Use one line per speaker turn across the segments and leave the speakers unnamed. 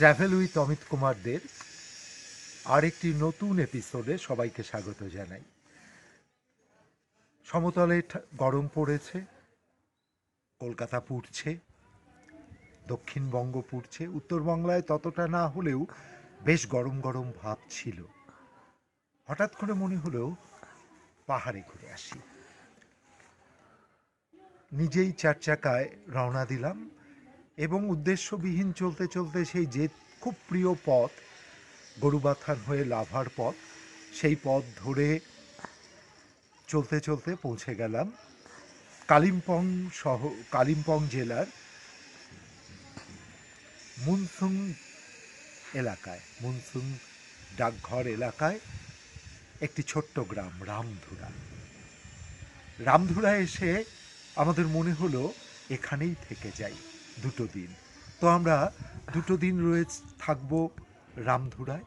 Travel with Amit কুমারদের আরেকটি নতুন এপিসোডে সবাইকে স্বাগত জানাই। সমতলে গরম পড়েছে, কলকাতা পুড়ছে দক্ষিণবঙ্গ পুড়ছে উত্তরবাংলায় ততটা না হলেও বেশ গরম গরম ভাব ছিল। হঠাৎ করে মনে হলেও পাহাড়ে ঘুরে আসি। নিজেই চার চাকায় রওনা দিলাম। এবং উদ্দেশ্যবিহীন চলতে চলতে সেই যে খুব প্রিয় পথ, গরুবাথার হয়ে লাভার পথ, সেই পথ ধরে চলতে চলতে পৌঁছে গেলাম কালিম্পং সহ, কালিম্পং জেলার মুনসুং এলাকায়, মুনসুং ডাকঘর এলাকায় একটি ছোট্ট গ্রাম, রামধুরা। রামধুরা এসে আমাদের মনে হলো এখানেই থেকে যাই। দুটো দিন। তো আমরা দুটো দিন রয়েছে, থাকব রামধুরায়।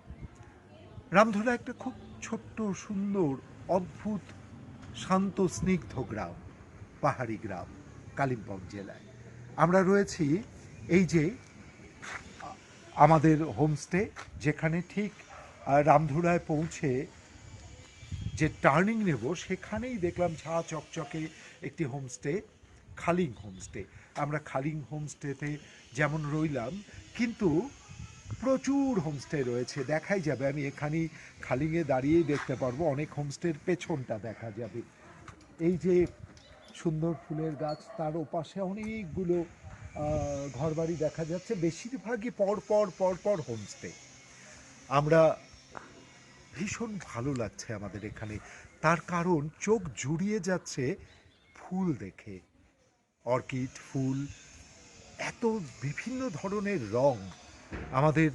রামধুরা একটা খুব ছোট্ট, সুন্দর, অদ্ভুত, শান্ত, স্নিগ্ধ গ্রাম, পাহাড়ি গ্রাম, কালিম্পং জেলায়। আমরা রয়েছি এই যে আমাদের হোমস্টে, যেখানে ঠিক রামধুরায় পৌঁছে যে টার্নিং নেব, সেখানেই দেখলাম ঝা চকচকে একটি হোমস্টে। খালিং হোমস্টে আমরা খালিং হোমস্টেতে যেমন রইলাম, কিন্তু প্রচুর হোমস্টে রয়েছে। দেখাই যাবে, আমি এখানে খালিংয়ে দাঁড়িয়েই দেখতে পারব। অনেক হোমস্টের পেছনটা দেখা যাবে। এই যে সুন্দর ফুলের গাছ, তার ওপাশে অনেকগুলো ঘরবাড়ি দেখা যাচ্ছে। বেশিরভাগই পর পর পর পর হোমস্টে আমরা ভীষণ ভালো লাগছে আমাদের এখানে। তার কারণ চোখ জুড়িয়ে যাচ্ছে ফুল দেখে। অর্কিড, ফুল, এত বিভিন্ন ধরনের রং আমাদের,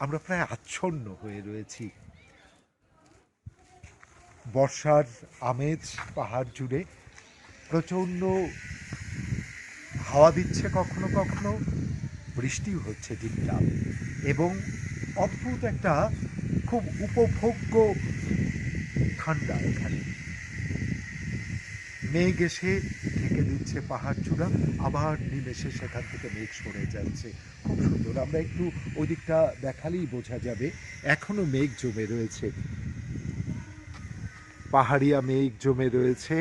আমরা প্রায় আচ্ছন্ন হয়ে রয়েছি। বর্ষার আমেজ পাহাড় জুড়ে প্রচণ্ড হাওয়া দিচ্ছে কখনো কখনো, বৃষ্টিও হচ্ছে টিপটাপ এবং অদ্ভুত একটা খুব উপভোগ্য ঠান্ডা এখানে। মেঘ এসে ঢেকে দিচ্ছে পাহাড় চূড়া, আবার নিমেষে সেখান থেকে মেঘ সরে যাচ্ছে। খুব সুন্দর। আমরা একটু ওই দিকটা দেখালেই বোঝা যাবে, এখনও মেঘ জমে রয়েছে। পাহাড়িয়া মেঘ জমে রয়েছে।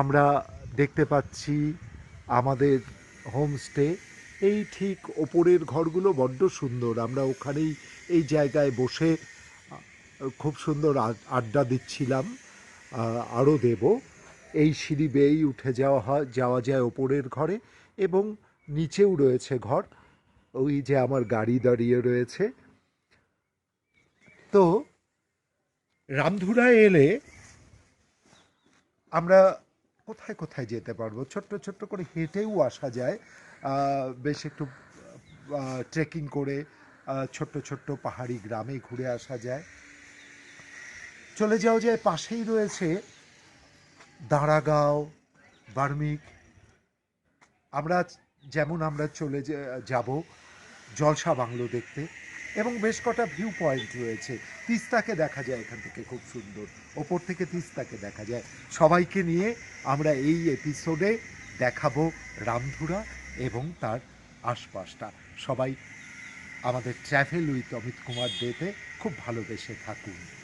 আমরা দেখতে পাচ্ছি আমাদের হোমস্টে। এই ঠিক ওপরের ঘরগুলো বড্ড সুন্দর। আমরা ওখানেই এই জায়গায় বসে খুব সুন্দর আড্ডা দিচ্ছিলাম। আরও দেব। এই সিঁড়ি বেয়েই উঠে যাওয়া হয়, যাওয়া যায় ওপরের ঘরে এবং নিচেও রয়েছে ঘর। ওই যে আমার গাড়ি দাঁড়িয়ে রয়েছে। তো রামধুরায় এলে আমরা কোথায় কোথায় যেতে পারব? ছোট্ট ছোট্ট করে হেঁটেও আসা যায়। বেশ একটু ট্রেকিং করে ছোট্ট ছোট্ট পাহাড়ি গ্রামে ঘুরে আসা যায়। চলে যাওয়া যায় পাশেই রয়েছে দাঁড়াগাঁও, বার্মিক, আমরা যেমন আমরা চলে যাব জলসা বাংলো দেখতে, এবং বেশ কটা ভিউ পয়েন্ট রয়েছে। তিস্তাকে দেখা যায় এখান থেকে খুব সুন্দর। ওপর থেকে তিস্তাকে দেখা যায়। সবাইকে নিয়ে আমরা এই এপিসোডে দেখাবো রামধুরা এবং তার আশপাশটা। সবাই আমাদের ট্র্যাভেল উইথ অমিত কুমার ডেতে খুব ভালোবেসে থাকুন।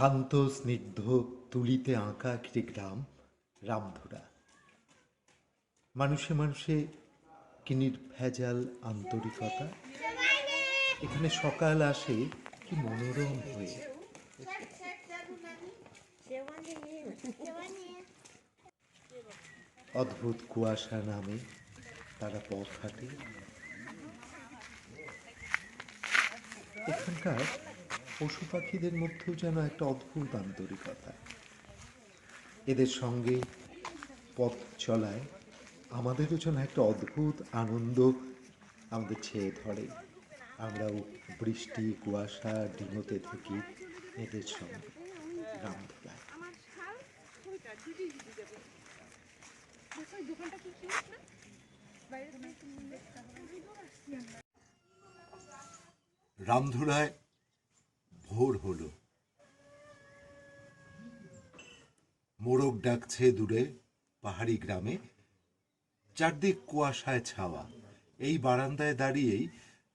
শান্ত স্নিগ্ধ তুলিতে আঁকা একটি গ্রাম রামধুরা। মানুষে মানুষে কি নির্ভেজাল আন্তরিকতা। এখানে সকাল আসে কি মনোরম হয়ে। অদ্ভুত কুয়াশা নামে তারা পথ হাঁটে। এখানকার পশু পাখিদের মধ্যেও যেন একটা অদ্ভুত আন্তরিকতা। এদের সঙ্গে পথ চলায় আমাদেরও যেন একটা অদ্ভুত আনন্দ আমাদের ছেয়ে ধরে। আমরাও বৃষ্টি, কুয়াশা, ডিঙোতে থাকি এদের সঙ্গে রামধুলায়। রামধুরায় ভোর হলো। মোরগ ডাকছে দূরে, পাহাড়ি গ্রামে। চারদিক কুয়াশায় ছাওয়া। এই বারান্দায় দাঁড়িয়েই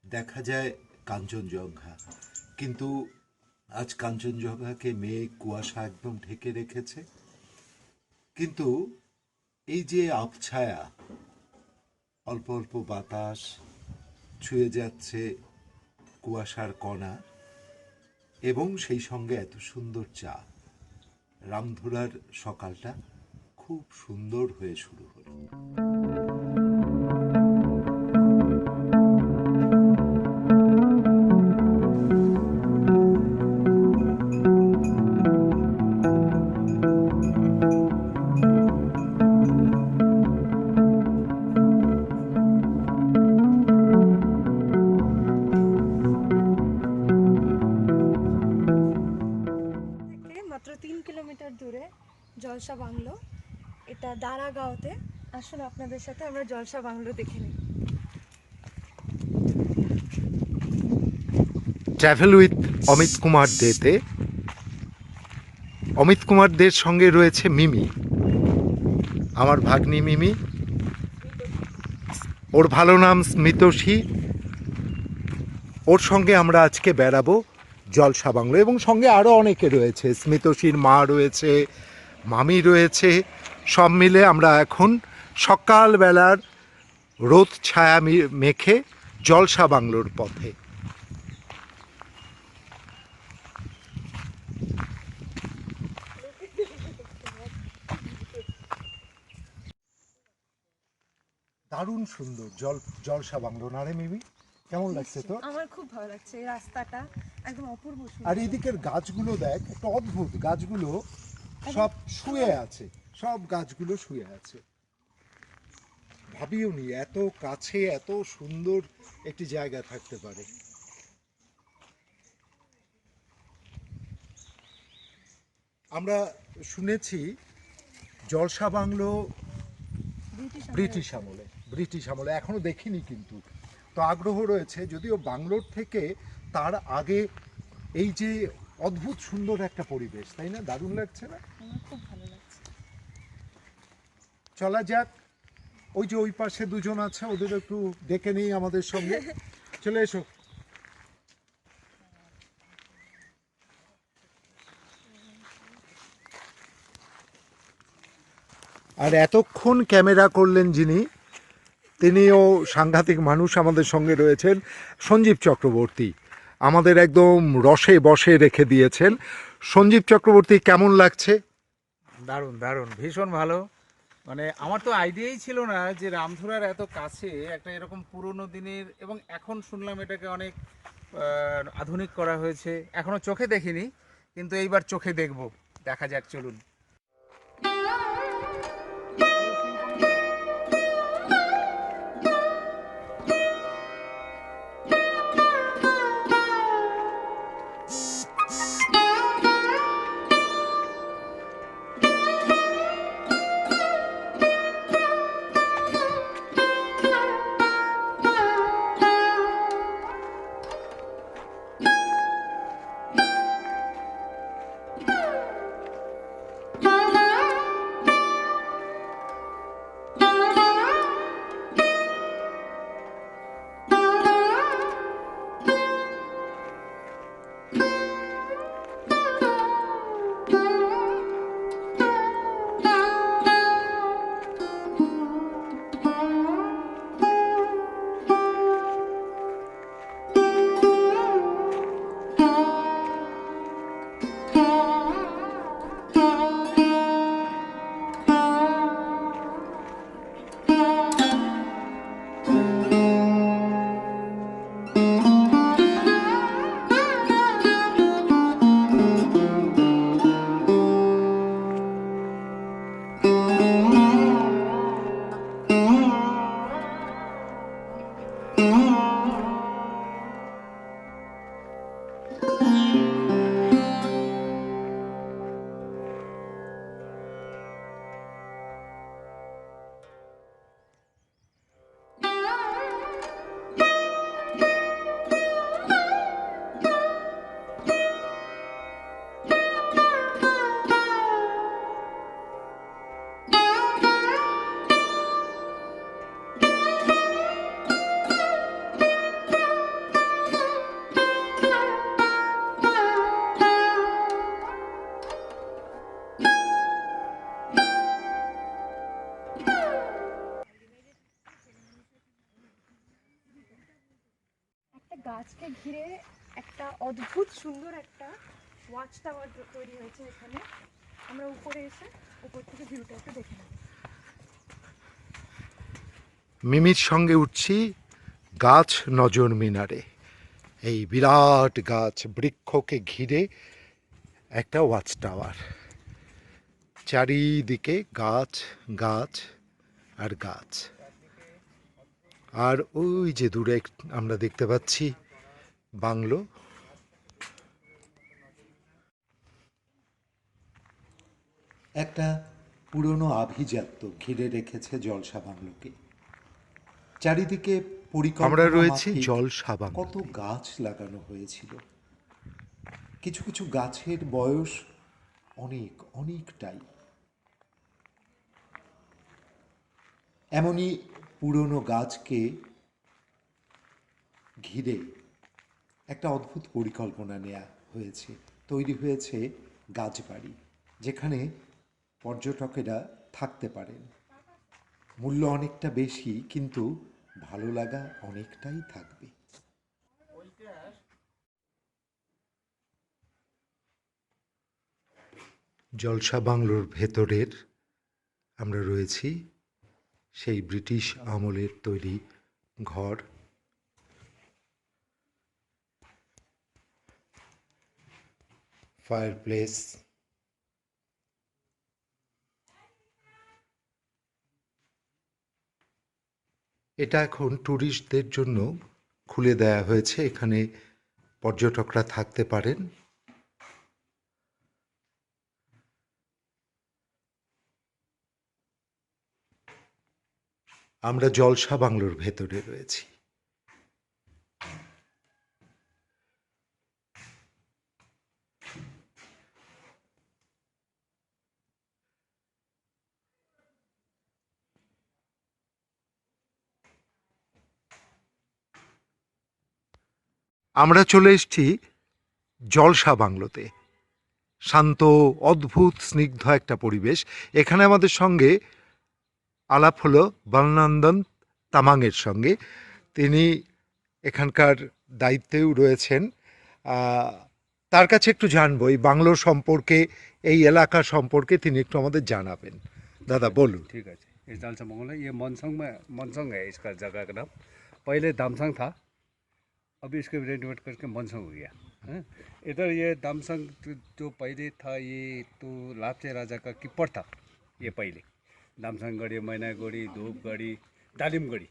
দেখা যায় কাঞ্চনজঙ্ঘা। কিন্তু আজ কাঞ্চনজঙ্ঘাকে মেয়ে কুয়াশা একদম ঢেকে রেখেছে। কিন্তু এই যে আবছায়া, অল্প অল্প বাতাস, ছুঁয়ে যাচ্ছে কুয়াশার কণা এবং সেই সঙ্গে এত সুন্দর চা। রামধুরার সকালটা খুব সুন্দর হয়ে শুরু হলো।
সাথে আমরা জলসা বাংলো দেখে নিই।
ট্রাভেল উইথ অমিত কুমার দেতে। অমিত কুমার দের সঙ্গে রয়েছে মিমি। আমার ভাগ্নি মিমি। ওর ভালো নাম স্মিতোষী। ওর সঙ্গে আমরা আজকে বেড়াবো জলসা বাংলো এবং সঙ্গে আরও অনেকে রয়েছে। স্মিতোষীর মা রয়েছে, মামি রয়েছে। সব মিলে আমরা এখন সকালবেলার রোদ ছায়া মি- মেখে জলসা বাংলোর পথে। দারুণ সুন্দর জল জলসা বাংলো। না রে মিমি? কেমন লাগছে তো
আমার খুব ভালো লাগছে এই রাস্তাটা একদম অপূর্ব সুন্দর।
আর এদিকের গাছগুলো দেখ একটা অদ্ভুত। গাছগুলো সব শুয়ে আছে সব গাছগুলো শুয়ে আছে। ভাবিও নি এত কাছে এত সুন্দর একটি জায়গা থাকতে পারে। আমরা শুনেছি জলসা বাংলো
ব্রিটিশ
আমলে। ব্রিটিশ আমলে এখনও দেখিনি কিন্তু। তো আগ্রহ রয়েছে যদিও বাংলোর থেকে তার আগে এই যে অদ্ভুত সুন্দর একটা পরিবেশ তাই না? দারুণ লাগছে না?
খুব ভালো লাগছে।
চলা যাক। ওই যে ওই পাশে দুজন আছে, ওদের একটু ডেকে নেই আমাদের সঙ্গে। চলে এসো। আর এতক্ষণ ক্যামেরা করলেন যিনি, তিনিও সাংঘাতিক মানুষ আমাদের সঙ্গে রয়েছেন, সঞ্জীব চক্রবর্তী। আমাদের একদম রসে বসে রেখে দিয়েছেন। সঞ্জীব চক্রবর্তী, কেমন লাগছে?
দারুণ দারুণ, ভীষণ ভালো। মানে আমার তো আইডিয়াই ছিল না যে রামধুরার এত কাছে একটা এরকম পুরনো দিনের, এবং এখন শুনলাম এটাকে অনেক আধুনিক করা হয়েছে। এখনও চোখে দেখিনি, কিন্তু এইবার চোখে দেখব। দেখা যাক, চলুন।
ঘিরে একটা অদ্ভুত সুন্দর একটা ওয়াচ টাওয়ার তৈরি হয়েছে এখানে। আমরা উপরে এসে উপর থেকে ভিউটা একটু দেখে নেব।
মিমির সঙ্গে উঠছি গাছ নজর মিনারে। এই বিরাট গাছ বৃক্ষকে ঘিরে একটা ওয়াচ টাওয়ার চারিদিকে গাছ গাছ আর গাছ। আর ওই যে দূরে আমরা দেখতে পাচ্ছি বাংলো। একটা পুরনো আভিজাত্য ঘিরে রেখেছে জলসা বাংলোকে। চারিদিকে
আমরা রয়েছি জলসা বাংলোতে।
কত গাছ লাগানো হয়েছিল। কিছু কিছু গাছের বয়স অনেক অনেকটাই। এমনই পুরনো গাছকে ঘিরে একটা অদ্ভুত পরিকল্পনা নেওয়া হয়েছে, তৈরি হয়েছে গাছবাড়ি, যেখানে পর্যটকেরা থাকতে পারেন। মূল্য অনেকটা বেশি, কিন্তু ভালো লাগা অনেকটাই থাকবে। জলসা বাংলোর ভেতরের আমরা রয়েছি। সেই ব্রিটিশ আমলের তৈরি ঘর। ফায়ারপ্লেস এটা এখন ট্যুরিস্টদের জন্য খুলে দেয়া হয়েছে। এখানে পর্যটকরা থাকতে পারেন। আমরা জলসা বাংলোর ভেতরে রয়েছি। আমরা চলে এসছি জলসা বাংলোতে। শান্ত, অদ্ভুত, স্নিগ্ধ একটা পরিবেশ। এখানে আমাদের সঙ্গে আলাপ হলো বলনন্দন তামাংয়ের সঙ্গে তিনি এখানকার দায়িত্বেও রয়েছেন আহ, তার কাছে একটু জানবো এই বাংলো সম্পর্কে এই এলাকা সম্পর্কে তিনি একটু আমাদের জানাবেন দাদা বলুন
ठीक है जी ये जालसा मंगल है ये मनसंग में मनसंग है इसका जगह का नाम पहले दामसंग था अभी इसको रेनोवेट करके मनसंग हो गया हैं? इधर ये दामसंग जो- जो पहले था ये तो लाप्चे राजा का किप्पर था ये पहले दामसंग गढ़ी मैनागढ़ी धूपगढ़ी डालिमगढ़ी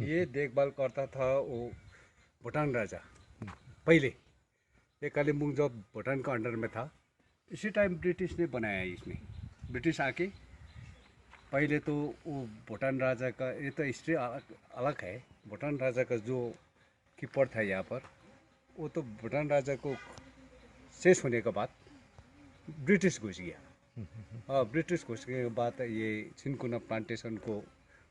ये देखभाल करता था वो भूटान राजा। पहले ये कालिम्पोंग जब भूटान का अंडर में था, इसी टाइम ब्रिटिश ने बनाया इसमें ब्रिटिश आके पहले तो वो भूटान राजा का ये तो हिस्ट्री अलग अलग है। भूटान राजा का जो कीपर था यहाँ पर, वो तो भूटान राजा को शेष होने के बाद ब्रिटिश घुस गया। हाँ ब्रिटिश घुसने के बाद ये सिंकुना प्लांटेशन को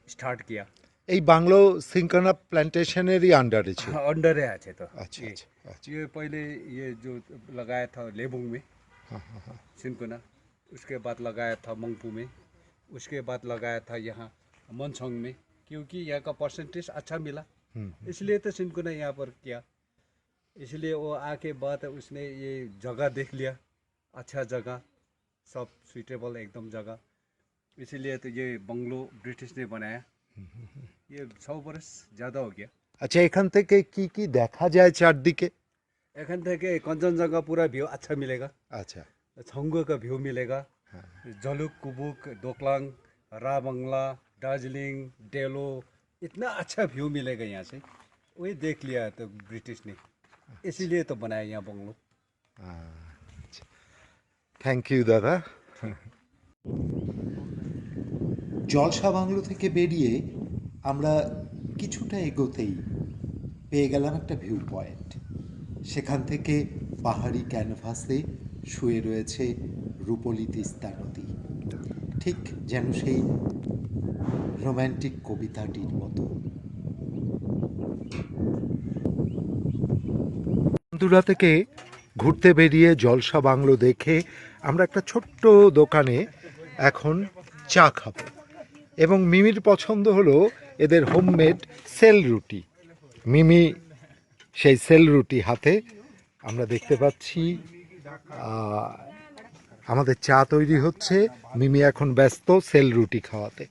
स्टार्ट किया
এই বাংলো সিঙ্কনা প্ল্যান্টেশনেরই আন্ডারে ছিল
हाँ, अंडर है अच्छे तो
अच्छा
ये-
अच्छा अच्छा
ये पहले ये जो लगाया था लेबुंग में
हाँ हाँ हाँ
सिंकुना उसके बाद लगाया था मंगपू में उसके बाद लगाया था यहाँ मनसोंग में क्योंकि यहाँ का परसेंटेज अच्छा मिला
हम्म,
इसलिए तो सिंकुना यहाँ पर किया इसलिए वो आके बाद उसने ये जगह देख लिया अच्छा जगह सब सुइटेबल एकदम जगह इसीलिए तो ये बंगलो ब्रिटिश ने बनाया ये सौ बरस ज़्यादा हो गया
আচ্ছা এখান থেকে কি কি দেখা যায় চারদিকে
एखन থেকে कंचनजंगा पूरा व्यू अच्छा मिलेगा
আচ্ছা
छंगो का व्यू मिलेगा
हाँ।
जलुक कुबुक दोकलांग राबंगला दार्जिलिंग डेलो इतना अच्छा व्यू मिलेगा यहाँ से वही देख लिया तो ब्रिटिश ने इसीलिए तो बनाया यहाँ बंगलो
থ্যাংক ইউ দাদা। জলসা বাংলো থেকে বেরিয়ে আমরা কিছুটা এগোতেই পেয়ে গেলাম একটা ভিউ পয়েন্ট সেখান থেকে পাহাড়ি ক্যানভাসে শুয়ে রয়েছে রূপলি তিস্তা নদী। ঠিক যেন সেই রোম্যান্টিক কবিতাটির মতো। বন্ধুরা থেকে ঘুরতে বেরিয়ে জলসা বাংলো দেখে আমরা একটা ছোট্ট দোকানে এখন চা খাব। এবং মিমির পছন্দ হলো এদের হোমমেড সেল রুটি। মিমি সেই সেল রুটি হাতে আমরা দেখতে পাচ্ছি আমাদের চা তৈরি হচ্ছে, মিমি এখন ব্যস্ত সেল রুটি খাওয়াতে।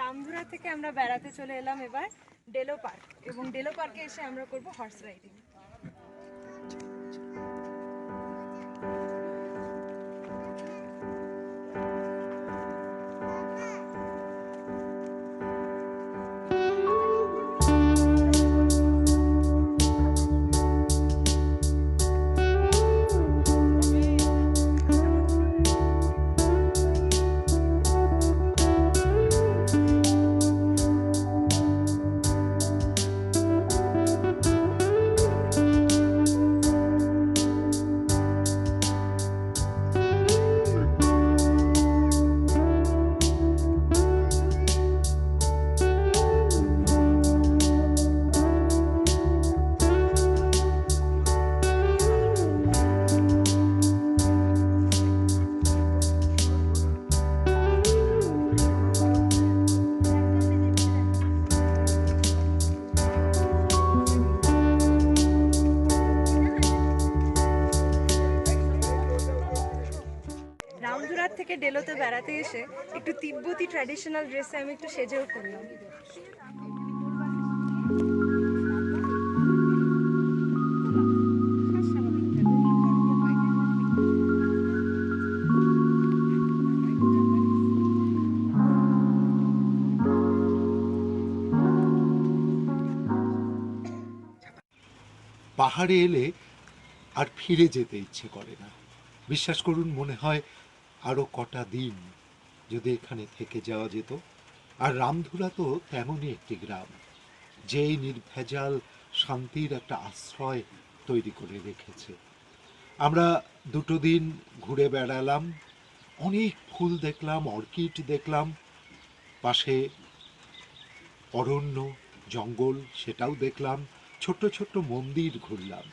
রামধুরা থেকে আমরা বেড়াতে চলে এলাম এবার। ডেলো পার্ক এবং ডেলো পার্কে এসে আমরা করব হর্স রাইডিং রামধুরার থেকে ডেলোতে বেড়াতে এসে একটু তিব্বতি ট্র্যাডিশনাল ড্রেসে আমি একটু সেজেও করলাম।
পাহাড়ে এলে আর ফিরে যেতে ইচ্ছে করে না। বিশ্বাস করুন, মনে হয় আরও কটা দিন যদি এখানে থেকে যাওয়া যেত। আর রামধুরা তো তেমনই একটি গ্রাম, যেই নির্ভেজাল শান্তির একটা আশ্রয় তৈরি করে রেখেছে। আমরা দুটো দিন ঘুরে বেড়ালাম, অনেক ফুল দেখলাম, অর্কিড দেখলাম। পাশে অরণ্য, জঙ্গল সেটাও দেখলাম, ছোট্ট ছোট্ট মন্দির ঘুরলাম।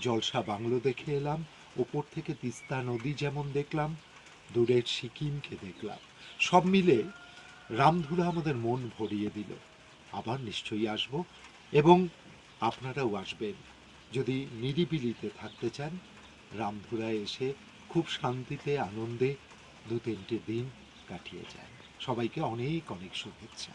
জলসা বাংলো দেখে এলাম, ওপর থেকে তিস্তা নদী যেমন দেখলাম। দূরের সিকিমকে দেখলাম। সব মিলে রামধুরা আমাদের মন ভরিয়ে দিল। আবার নিশ্চয়ই আসব এবং আপনারাও আসবেন। যদি নিরিবিলিতে থাকতে চান, রামধুরায় এসে খুব শান্তিতে, আনন্দে দু তিনটে দিন কাটিয়ে যান। সবাইকে অনেক অনেক শুভেচ্ছা।